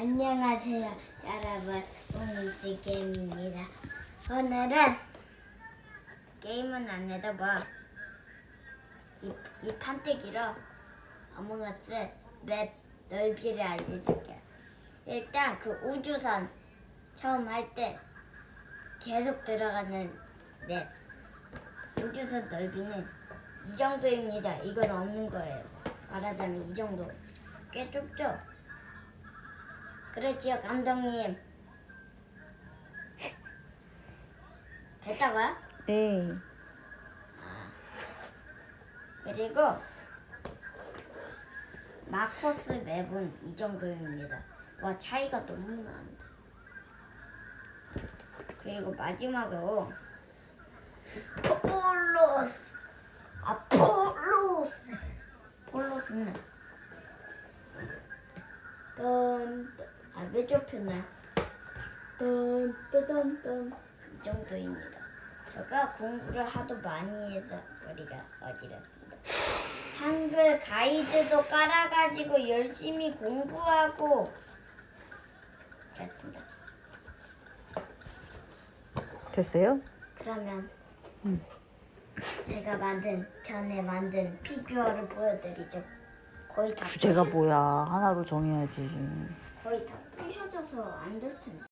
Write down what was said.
안녕하세요, 여러분. 오늘도 게임입니다. 오늘은 게임은 안 해도 뭐, 이, 이 판때기로 어몽어스 맵 넓이를 알려줄게요. 일단 그 우주선 처음 할 때 계속 들어가는 맵. 우주선 넓이는 이 정도입니다. 이건 없는 거예요. 말하자면 이 정도. 꽤 좁죠? 그렇지요, 감독님. 됐다고요? 네. 그리고 마코스 맵은 이 정도입니다. 와 차이가 너무 나는데. 그리고 마지막으로 폴로 좁혔나요? 던던던던 이 정도입니다. 제가 공부를 하도 많이 해서 머리가 어지럽습니다. 한글 가이드도 깔아가지고 열심히 공부하고 그랬습니다. 됐어요? 그러면 제가 만든 전에 만든 피규어를 보여드리죠. 거의 다 주제가 부셔- 뭐야? 하나로 정해야지. 거의 다 부셔져서 안 될 텐데.